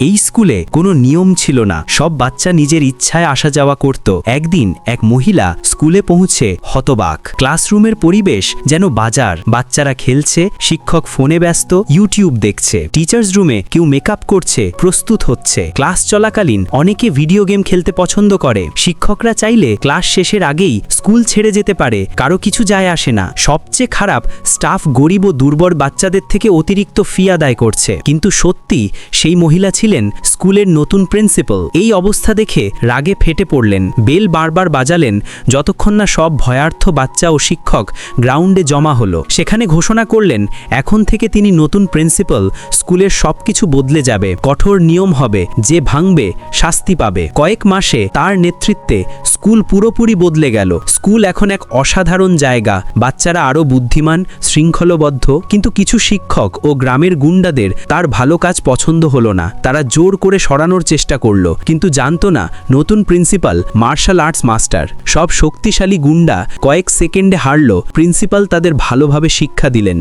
এই স্কুলে কোনো নিয়ম ছিল না। সব বাচ্চা নিজের ইচ্ছায় আসা যাওয়া করত। একদিন এক মহিলা স্কুলে পৌঁছে হতবাক। ক্লাসরুমের পরিবেশ যেন বাজার। বাচ্চারা খেলছে, শিক্ষক ফোনে ব্যস্ত, ইউটিউব দেখছে। টিচার্স রুমে কেউ মেকআপ করছে, প্রস্তুত হচ্ছে। ক্লাস চলাকালীন অনেকে ভিডিও গেম খেলতে পছন্দ করে। শিক্ষকরা চাইলে ক্লাস শেষের আগেই স্কুল ছেড়ে যেতে পারে। কারও কিছু যায় আসে না। সবচেয়ে খারাপ, স্টাফ গরিব ও দুর্বল বাচ্চাদের থেকে অতিরিক্ত ফি আদায় করছে। কিন্তু সত্যি সেই মহিলা ছিলেন স্কুলের নতুন প্রিন্সিপাল। এই অবস্থা দেখে রাগে ফেটে পড়লেন। বেল বারবার বাজালেন, যতক্ষণ না সব ভয়ার্থ বাচ্চা ও শিক্ষক গ্রাউন্ডে জমা হলো। সেখানে ঘোষণা করলেন, এখন থেকে তিনি নতুন প্রিন্সিপাল, স্কুলের সবকিছু বদলে যাবে, কঠোর নিয়ম হবে, যে ভাঙবে, শাস্তি পাবে। কয়েক মাসে তার নেতৃত্বে স্কুল পুরোপুরি বদলে গেল। স্কুল এখন এক অসাধারণ জায়গা। বাচ্চারা আরও বুদ্ধিমান, শৃঙ্খলবদ্ধ, কিন্তু কিছু শিক্ষক ও গ্রামের গুন্ডাদের তার ভালো কাজ পছন্দ হলো না। তারা জোর করে সরানোর চেষ্টা করল, কিন্তু জানতো না নতুন প্রিন্সিপাল মার্শাল আর্টস মাস্টার। সব শক্তিশালী গুন্ডা কয়েক সেকেন্ডে হারল, প্রিন্সিপাল তাদের ভালোভাবে শিক্ষা দিলেন।